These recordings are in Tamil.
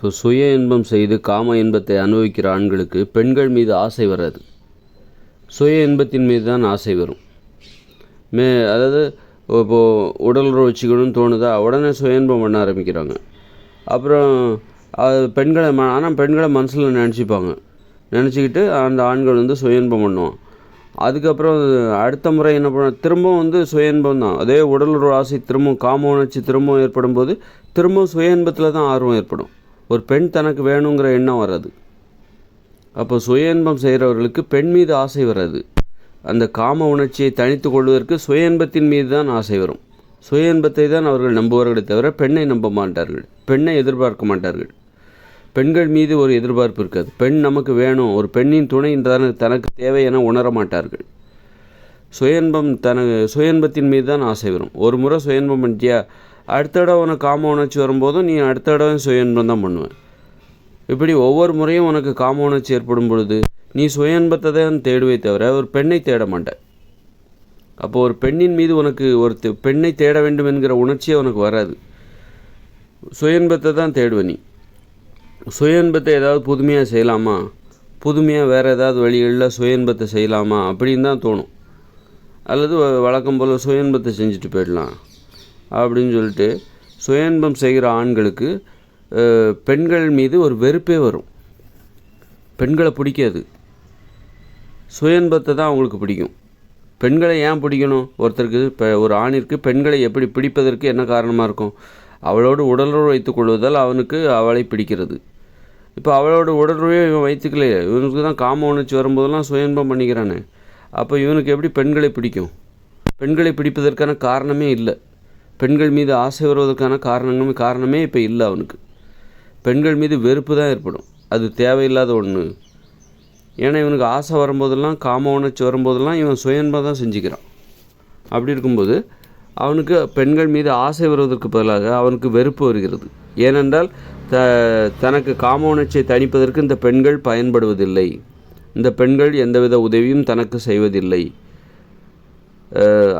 இப்போ சுய இன்பம் செய்து காம இன்பத்தை அனுபவிக்கிற ஆண்களுக்கு பெண்கள் மீது ஆசை வராது. சுய இன்பத்தின் மீது தான் ஆசை வரும். மே அதாவது இப்போது உடல் உறவு வச்சுக்கணும்னு தோணுதா? உடனே சுய இன்பம் பண்ண ஆரம்பிக்கிறாங்க. அப்புறம் அது பெண்களை ம ஆனால் பெண்களை மனசில் நினச்சிப்பாங்க. நினச்சிக்கிட்டு அந்த ஆண்கள் வந்து சுய இன்பம் பண்ணுவோம் அதுக்கப்புறம் அடுத்த முறை என்ன பண்ண திரும்பவும் வந்து சுய இன்பம் தான். அதே உடல் ஆசை திரும்பவும் காம உணர்ச்சி திரும்பவும் ஏற்படும் போது திரும்பவும் சுய இன்பத்தில் தான் ஆர்வம் ஏற்படும். ஒரு பெண் தனக்கு வேணுங்கிற எண்ணம் வராது அப்போ சுய இன்பம் செய்கிறவர்களுக்கு பெண் மீது ஆசை வராது அந்த காம உணர்ச்சியை தனித்து கொள்வதற்கு சுய இன்பத்தின் மீது தான் ஆசை வரும். சுய இன்பத்தை தான் அவர்கள் நம்புவார்களே தவிர பெண்ணை நம்ப மாட்டார்கள். பெண்ணை எதிர்பார்க்க மாட்டார்கள். பெண்கள் மீது ஒரு எதிர்பார்ப்பு இருக்காது. பெண் நமக்கு வேணும். ஒரு பெண்ணின் துணை தனக்கு தனக்கு தேவை என உணர மாட்டார்கள். சுயன்பம் தனக்கு சுயன்பத்தின் மீது தான் ஆசை வரும். ஒரு முறை சுயன்பம் பண்ணியா அடுத்த தடவை உனக்கு காம உணர்ச்சி வரும்போதும் நீ அடுத்த தடவை சுயன்பம் தான் பண்ணுவேன் இப்படி ஒவ்வொரு முறையும் உனக்கு காம உணர்ச்சி ஏற்படும் பொழுது நீ சுயன்பத்தை தான் தேடுவே தவிர ஒரு பெண்ணை தேட மாட்டேன் அப்போ ஒரு பெண்ணின் மீது உனக்கு ஒரு பெண்ணை தேட வேண்டும் என்கிற உணர்ச்சியே உனக்கு வராது. சுயன்பத்தை தான் தேடுவ நீ. சுயன்பத்தை ஏதாவது புதுமையாக செய்யலாமா? புதுமையாக வேறு ஏதாவது வழிகளில் சுயன்பத்தை செய்யலாமா? அப்படின்னு தான் தோணும். அல்லது வ- வழக்கம் போல் சுயன்பத்தை செஞ்சுட்டு போயிடலாம். அப்படின்னு சொல்லிட்டு சுயன்பம் செய்கிற ஆண்களுக்கு பெண்கள் மீது ஒரு வெறுப்பே வரும். பெண்களை பிடிக்காது. சுயன்பத்தை தான் அவங்களுக்கு பிடிக்கும். பெண்களை ஏன் பிடிக்கணும்? ஒருத்தருக்கு இப்போ ஒரு ஆணிற்கு பெண்களை எப்படி பிடிப்பதற்கு என்ன காரணமாக இருக்கும்? அவளோடு உடலுறவு வைத்துக் கொள்வதால் அவனுக்கு அவளை பிடிக்கிறது. இப்போ அவளோட உடலுறவையும் இவன் வைத்துக்கலையே இவனுக்கு தான் காம உணர்ச்சி வரும்போதெல்லாம் சுயன்பம் பண்ணிக்கிறானே. அப்போ இவனுக்கு எப்படி பெண்களை பிடிக்கும்? பெண்களை பிடிப்பதற்கான காரணமே இல்லை. பெண்கள் மீது ஆசை வருவதற்கான காரணங்களும் காரணமே இப்போ இல்லை அவனுக்கு. பெண்கள் மீது வெறுப்பு தான் ஏற்படும். அது தேவையில்லாத ஒன்று ஏன்னா இவனுக்கு ஆசை வரும்போதெல்லாம் காம உணர்ச்சி வரும்போதெல்லாம் இவன் சுயன்பாக தான் செஞ்சுக்கிறான். அப்படி இருக்கும்போது அவனுக்கு பெண்கள் மீது ஆசை வருவதற்கு பதிலாக அவனுக்கு வெறுப்பு வருகிறது. ஏனென்றால் த தனக்கு காம உணர்ச்சியை தணிப்பதற்கு இந்த பெண்கள் பயன்படுவதில்லை. இந்த பெண்கள் எந்தவித உதவியும் தனக்கு செய்வதில்லை.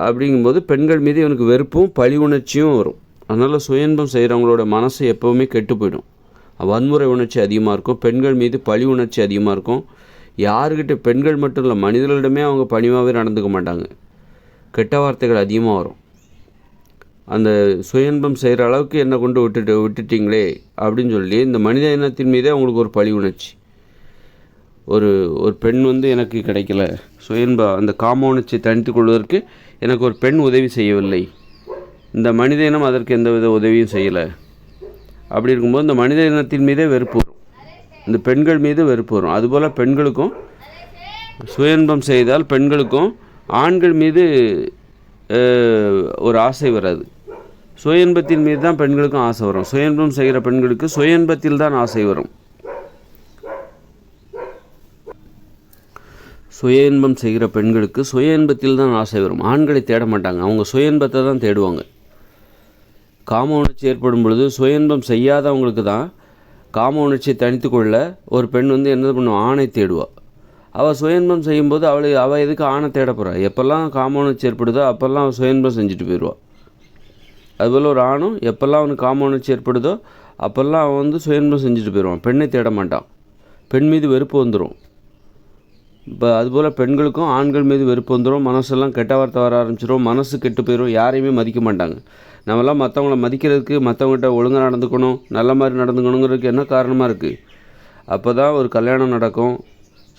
அப்படிங்கும்போது பெண்கள் மீது இவனுக்கு வெறுப்பும் பழி உணர்ச்சியும் வரும். அதனால் சுயன்பம் செய்கிறவங்களோட மனசு எப்போவுமே கெட்டு போயிடும். வன்முறை உணர்ச்சி அதிகமாக இருக்கும். பெண்கள் மீது பழி உணர்ச்சி அதிகமாக இருக்கும். யாருக்கிட்ட பெண்கள் மட்டும் இல்லை மனிதர்களிடமே அவங்க பணிவாகவே நடந்துக்க மாட்டாங்க. கெட்ட வார்த்தைகள் அதிகமாக வரும். அந்த சுயன்பம் செய்கிற அளவுக்கு என்னை கொண்டு விட்டுட்டு விட்டுட்டீங்களே அப்படின்னு சொல்லி இந்த மனித இனத்தின் மீதே அவங்களுக்கு ஒரு பழி உணர்ச்சி. ஒரு ஒரு பெண் வந்து எனக்கு கிடைக்கல. சுயன்ப அந்த காமோனிச்சை தனித்து கொள்வதற்கு எனக்கு ஒரு பெண் உதவி செய்யவில்லை. இந்த மனித இனம் அதற்கு எந்தவித உதவியும் செய்யலை. அப்படி இருக்கும்போது இந்த மனித இனத்தின் மீதே வெறுப்பு வரும். இந்த பெண்கள் மீது வெறுப்பு வரும். அதுபோல் பெண்களுக்கும் சுயன்பம் செய்தால் பெண்களுக்கும் ஆண்கள் மீது ஒரு ஆசை வராது. சுயன்பத்தின் மீது தான் பெண்களுக்கும் ஆசை வரும். சுயன்பம் செய்கிற பெண்களுக்கு சுயன்பத்தில் தான் ஆசை வரும். சுய இன்பம் செய்கிற பெண்களுக்கு சுய இன்பத்தில் தான் ஆசை வரும். ஆண்களை தேட மாட்டாங்க. அவங்க சுய இன்பத்தை தான் தேடுவாங்க. காம உணர்ச்சி ஏற்படும் பொழுது சுய இன்பம் செய்யாதவங்களுக்கு தான் காம உணர்ச்சியை தனித்து கொள்ள ஒரு பெண் வந்து என்ன பண்ணுவா ஆணை தேடுவாள் அவள் சுய இன்பம் செய்யும்போது அவளை அவள் எதுக்கு ஆணை தேட போகிறா எப்போல்லாம் காம உணர்ச்சி ஏற்படுதோ அப்போல்லாம் அவள் சுய இன்பம் செஞ்சுட்டு போயிடுவாள் அதுபோல் ஒரு ஆணும் எப்போல்லாம் அவனுக்கு காம உணர்ச்சி ஏற்படுதோ அப்போல்லாம் அவன் வந்து சுய இன்பம் செஞ்சுட்டு போயிடுவான் பெண்ணை தேட மாட்டான். பெண் மீது வெறுப்பு வந்துடும் இப்போ அதுபோல் பெண்களுக்கும் ஆண்கள் மீது வெறுப்பு வந்துடும் மனசெல்லாம் கெட்ட வார்த்தை வர ஆரம்பிச்சிடும் மனசு கெட்டு போயிடும் யாரையுமே மதிக்க மாட்டாங்க. நம்மளாம் மற்றவங்கள மதிக்கிறதுக்கு மற்றவங்ககிட்ட ஒழுங்காக நடந்துக்கணும் நல்ல மாதிரி நடந்துக்கணுங்கிறதுக்கு என்ன காரணமாக இருக்குது அப்போ தான் ஒரு கல்யாணம் நடக்கும்.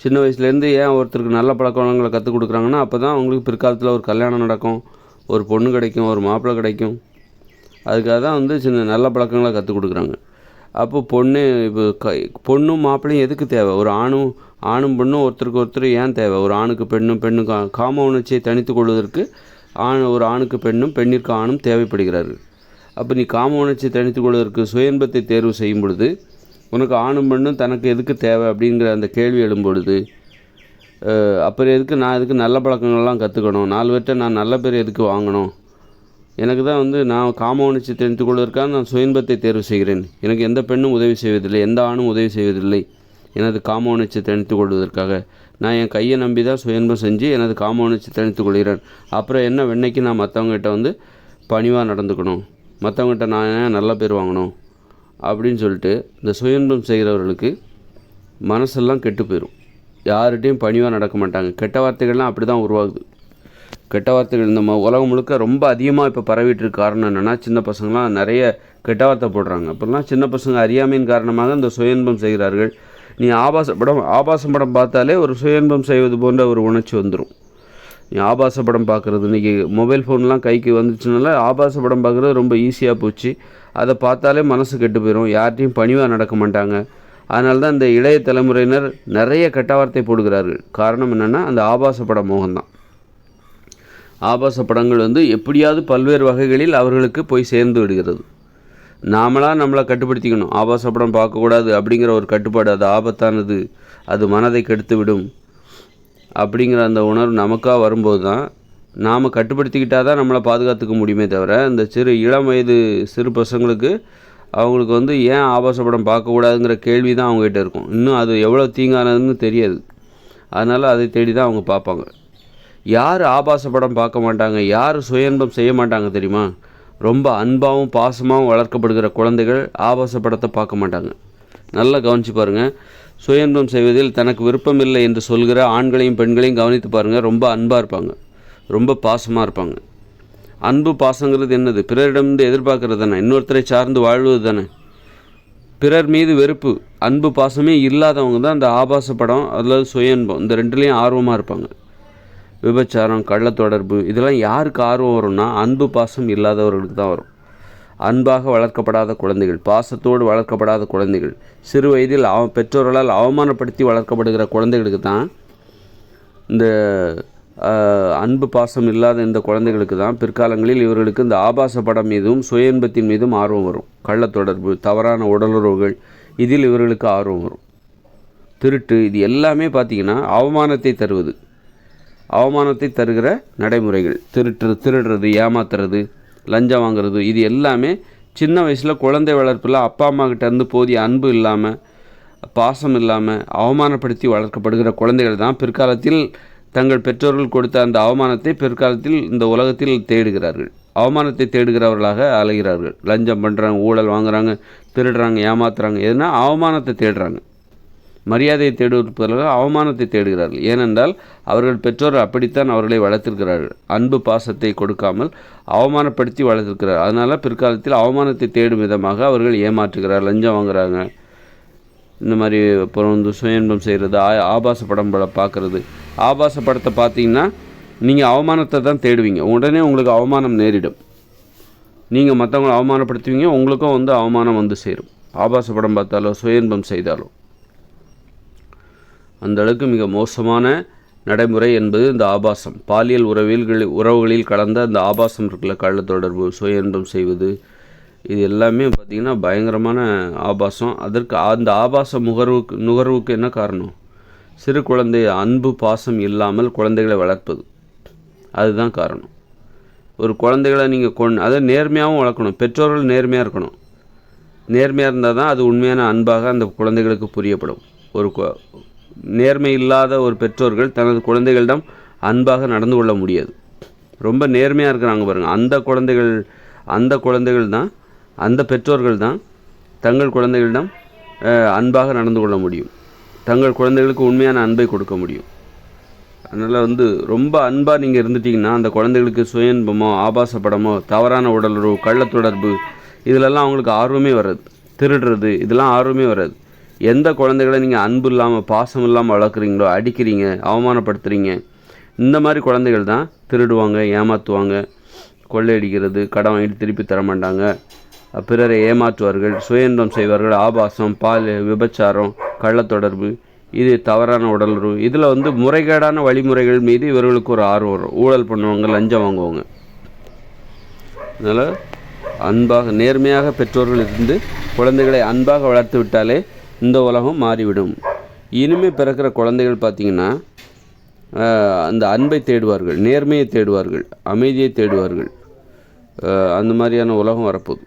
சின்ன வயசுலேருந்து ஏன் ஒருத்தருக்கு நல்ல பழக்க வழக்கங்களை கற்றுக் கொடுக்குறாங்கன்னா அப்போ தான் அவங்களுக்கு பிற்காலத்தில் ஒரு கல்யாணம் நடக்கும் ஒரு பொண்ணு கிடைக்கும் ஒரு மாப்பிள்ளை கிடைக்கும். அதுக்காக தான் வந்து சின்ன நல்ல பழக்கங்களை கற்றுக் கொடுக்குறாங்க. அப்போ பொண்ணு இப்போ க பொண்ணும் மாப்பிள்ளையும் எதுக்கு தேவை? ஒரு ஆணும் ஆணும் பெண்ணும் ஒருத்தருக்கு ஒருத்தர் ஏன் தேவை? ஒரு ஆணுக்கு பெண்ணும் பெண்ணும் கா காம உணர்ச்சியை தனித்து கொள்வதற்கு ஆண் ஒரு ஆணுக்கு பெண்ணும் பெண்ணிற்கு ஆணும் தேவைப்படுகிறார்கள். அப்போ நீ காம உணர்ச்சியை தனித்து கொள்வதற்கு சுயன்பத்தை தேர்வு செய்யும் பொழுது உனக்கு ஆணும் பெண்ணும் தனக்கு எதுக்கு தேவை அப்படிங்கிற அந்த கேள்வி எழும் பொழுது அப்புறம் எதுக்கு நான் எதுக்கு நல்ல பழக்கங்கள்லாம் கற்றுக்கணும் நாலு பேர்கிட்ட நான் நல்ல பேர் எதுக்கு வாங்கணும்? எனக்கு தான் வந்து நான் காம உணர்ச்சி தெரிந்து கொள்வதற்காக நான் சுயன்பத்தை தேர்வு செய்கிறேன். எனக்கு எந்த பெண்ணும் உதவி செய்வதில்லை எந்த ஆணும் உதவி செய்வதில்லை. எனது காம உணர்ச்சி கொள்வதற்காக. நான் என் கையை நம்பி தான் சுயன்பம் செஞ்சு எனது காம உணர்ச்சி கொள்கிறேன். அப்புறம் என்ன வெண்ணைக்கு நான் மற்றவங்ககிட்ட வந்து பணிவாக நடந்துக்கணும். மற்றவங்ககிட்ட நான் ஏன் நல்ல பேர் வாங்கணும் அப்படின்னு சொல்லிட்டு இந்த சுயன்பம் செய்கிறவர்களுக்கு மனசெல்லாம் கெட்டு போயிடும் யார்கிட்டையும் பணிவாக நடக்க மாட்டாங்க. கெட்ட வார்த்தைகள்லாம் அப்படி தான் உருவாகுது. கெட்ட வார்த்தைகள் இந்த ம- உலகம் முழுக்க ரொம்ப அதிகமாக இப்போ பரவிட்டு இருக்க காரணம் என்னென்னா சின்ன பசங்களாம் நிறைய கெட்ட வார்த்தை போடுறாங்க. அப்போல்லாம் சின்ன பசங்க அறியாமையின் காரணமாக இந்த சுயன்பம் செய்கிறார்கள். நீ ஆபாச படம் ஆபாச படம் பார்த்தாலே ஒரு சுயன்பம் செய்வது போன்ற ஒரு உணர்ச்சி வந்துடும் நீ ஆபாச படம் பார்க்குறது இன்றைக்கி மொபைல் ஃபோன்லாம் கைக்கு வந்துச்சுனால ஆபாச படம் பார்க்குறது ரொம்ப ஈஸியாக போச்சு. அதை பார்த்தாலே மனசு கெட்டு போயிடும் யார்கிட்டையும் பணிவாக நடக்க மாட்டாங்க. அதனால தான் இந்த இளைய தலைமுறையினர் நிறைய கெட்ட வார்த்தை போடுகிறார்கள். காரணம் என்னென்னா அந்த ஆபாச படம் மோகம்தான். ஆபாச படங்கள் வந்து எப்படியாவது பல்வேறு வகைகளில் அவர்களுக்கு போய் சேர்ந்து விடுகிறது. நாமளாக நம்மளை கட்டுப்படுத்திக்கணும். ஆபாச படம் பார்க்கக்கூடாது அப்படிங்கிற ஒரு கட்டுப்பாடு அது ஆபத்தானது அது மனதை கெடுத்து விடும் அப்படிங்கிற அந்த உணர்வு நமக்காக வரும்போது தான் நாம் கட்டுப்படுத்திக்கிட்டால் தான் நம்மளை பாதுகாத்துக்க முடியுமே தவிர இந்த சிறு இளம் வயது சிறு பசங்களுக்கு அவங்களுக்கு வந்து ஏன் ஆபாச படம் பார்க்கக்கூடாதுங்கிற கேள்வி தான் அவங்ககிட்ட இருக்கும். இன்னும் அது எவ்வளோ தீங்கானதுன்னு தெரியாது. அதனால் அதை தேடி தான் அவங்க பார்ப்பாங்க. யார் ஆபாச படம் பார்க்க மாட்டாங்க? யார் சுயன்பம் செய்ய மாட்டாங்க தெரியுமா? ரொம்ப அன்பாகவும் பாசமாகவும் வளர்க்கப்படுகிற குழந்தைகள் ஆபாச படத்தை பார்க்க மாட்டாங்க. நல்லா கவனிச்சு பாருங்கள் சுயன்பம் செய்வதில் தனக்கு விருப்பம் இல்லை என்று சொல்கிற ஆண்களையும் பெண்களையும் கவனித்து பாருங்கள் ரொம்ப அன்பாக இருப்பாங்க. ரொம்ப பாசமாக இருப்பாங்க. அன்பு பாசங்கிறது என்னது? பிறரிடமிருந்து எதிர்பார்க்கறது தானே? இன்னொருத்தரை சார்ந்து வாழ்வது தானே? பிறர் மீது வெறுப்பு அன்பு பாசமே இல்லாதவங்க தான் அந்த ஆபாச படம் அதாவது சுயன்பம். இந்த ரெண்டுலேயும் ஆர்வமாக இருப்பாங்க. விபச்சாரம் கள்ள தொடர்பு இதெல்லாம் யாருக்கு ஆர்வம் வரும்னா அன்பு பாசம் இல்லாதவர்களுக்கு தான் வரும். அன்பாக வளர்க்கப்படாத குழந்தைகள் பாசத்தோடு வளர்க்கப்படாத குழந்தைகள் சிறு வயதில் அவ பெற்றோர்களால் அவமானப்படுத்தி வளர்க்கப்படுகிற குழந்தைகளுக்கு தான் இந்த அன்பு பாசம் இல்லாத இந்த குழந்தைகளுக்கு தான் பிற்காலங்களில் இவர்களுக்கு இந்த ஆபாச படம் மீதும் சுய இன்பத்தின் மீதும் ஆர்வம் வரும். கள்ள தொடர்பு தவறான உடலுறவுகள் இதில் இவர்களுக்கு ஆர்வம் வரும். திருட்டு இது எல்லாமே பார்த்திங்கன்னா அவமானத்தை தருவது. அவமானத்தை தருகிற நடைமுறைகள். திருட்டு திருடுறது ஏமாத்துறது லஞ்சம் வாங்குறது இது எல்லாமே சின்ன வயசில் குழந்தை வளர்ப்பில் அப்பா அம்மா போதிய அன்பு இல்லாமல் பாசம் இல்லாமல் அவமானப்படுத்தி வளர்க்கப்படுகிற குழந்தைகள் தான் பிற்காலத்தில் தங்கள் பெற்றோர்கள் கொடுத்த அந்த அவமானத்தை பிற்காலத்தில் இந்த உலகத்தில் தேடுகிறார்கள். அவமானத்தை தேடுகிறவர்களாக அலைகிறார்கள். லஞ்சம் பண்ணுறாங்க ஊழல் வாங்குறாங்க திருடுறாங்க ஏமாத்துறாங்க. எதுனா அவமானத்தை தேடுறாங்க. மரியாதையை தேடுவதற்கு அவமானத்தை தேடுகிறார்கள். ஏனென்றால் அவர்கள் பெற்றோர் அப்படித்தான் அவர்களை வளர்த்திருக்கிறார்கள். அன்பு பாசத்தை கொடுக்காமல் அவமானப்படுத்தி வளர்த்திருக்கிறார். அதனால் பிற்காலத்தில் அவமானத்தை தேடும் விதமாக அவர்கள் ஏமாற்றுகிறார். லஞ்சம் வாங்குறாங்க. இந்த மாதிரி அப்புறம் வந்து சுயன்பம் செய்கிறது ஆ ஆபாச படம் பட பார்க்குறது. ஆபாச படத்தை பார்த்தீங்கன்னா நீங்கள் அவமானத்தை தான் தேடுவீங்க. உடனே உங்களுக்கு அவமானம் நேரிடும். நீங்கள் மற்றவங்களை அவமானப்படுத்துவீங்க உங்களுக்கும் வந்து அவமானம் வந்து சேரும். ஆபாச படம் பார்த்தாலோ சுயன்பம் செய்தாலோ. அந்த அளவுக்கு மிக மோசமான நடைமுறை என்பது இந்த ஆபாசம். பாலியல் உறவில் உறவுகளில் கலந்த அந்த ஆபாசம் இருக்குல்ல கள்ளத்தொடர்பு சுய இன்பம் செய்வது இது எல்லாமே பார்த்திங்கன்னா பயங்கரமான ஆபாசம். அதற்கு அந்த ஆபாச முகர்வுக்கு நுகர்வுக்கு என்ன காரணம்? சிறு குழந்தை அன்பு பாசம் இல்லாமல் குழந்தைகளை வளர்ப்பது. அதுதான் காரணம். ஒரு குழந்தைகளை நீங்கள் கொண் அதை நேர்மையாகவும் வளர்க்கணும். பெற்றோர்கள் நேர்மையாக இருக்கணும். நேர்மையாக இருந்தால் தான் அது உண்மையான அன்பாக அந்த குழந்தைகளுக்கு புரியப்படும். ஒரு கு- நேர்மை இல்லாத ஒரு பெற்றோர்கள் தனது குழந்தைகளிடம் அன்பாக நடந்து கொள்ள முடியாது. ரொம்ப நேர்மையாக இருக்கிறாங்க பாருங்கள் அந்த குழந்தைகள் அந்த குழந்தைகள் தான் அந்த பெற்றோர்கள் தான் தங்கள் குழந்தைகளிடம் அன்பாக நடந்து கொள்ள முடியும். தங்கள் குழந்தைகளுக்கு உண்மையான அன்பை கொடுக்க முடியும். அதனால் வந்து ரொம்ப அன்பாக நீங்கள் இருந்துட்டீங்கன்னா அந்த குழந்தைகளுக்கு சுயன்பமோ ஆபாச படமோ தவறான உடலுறவு கள்ளத்தொடர்பு இதிலெல்லாம் அவங்களுக்கு ஆர்வமே வராது. திருடுறது இதெல்லாம் ஆர்வமே வராது. எந்த குழந்தைகளை நீங்கள் அன்பு இல்லாமல் பாசம் இல்லாமல் வளர்க்குறீங்களோ அடிக்கிறீங்க அவமானப்படுத்துகிறீங்க இந்த மாதிரி குழந்தைகள் தான் திருடுவாங்க ஏமாற்றுவாங்க கொள்ளையடிக்கிறது கடன் வாங்கிட்டு திருப்பி தர மாட்டாங்க. பிறரை ஏமாற்றுவார்கள் சுயன்பம் செய்வார்கள் ஆபாசம் பால் விபச்சாரம் கள்ளத்தொடர்பு இது தவறான உடலுறவு இதில் வந்து முறைகேடான வழிமுறைகள் மீது இவர்களுக்கு ஒரு ஆர்வம் வரும். ஊழல் பண்ணுவாங்க லஞ்சம் வாங்குவாங்க. அதனால் அன்பாக நேர்மையாக பெற்றோர்கள் இருந்து குழந்தைகளை அன்பாக வளர்த்து விட்டாலே இந்த உலகம் மாறிவிடும். இனிமேல் பிறக்கிற குழந்தைகள் பார்த்திங்கன்னா அந்த அன்பை தேடுவார்கள் நேர்மையை தேடுவார்கள் அமைதியை தேடுவார்கள். அந்த மாதிரியான உலகம் வரப்போகுது.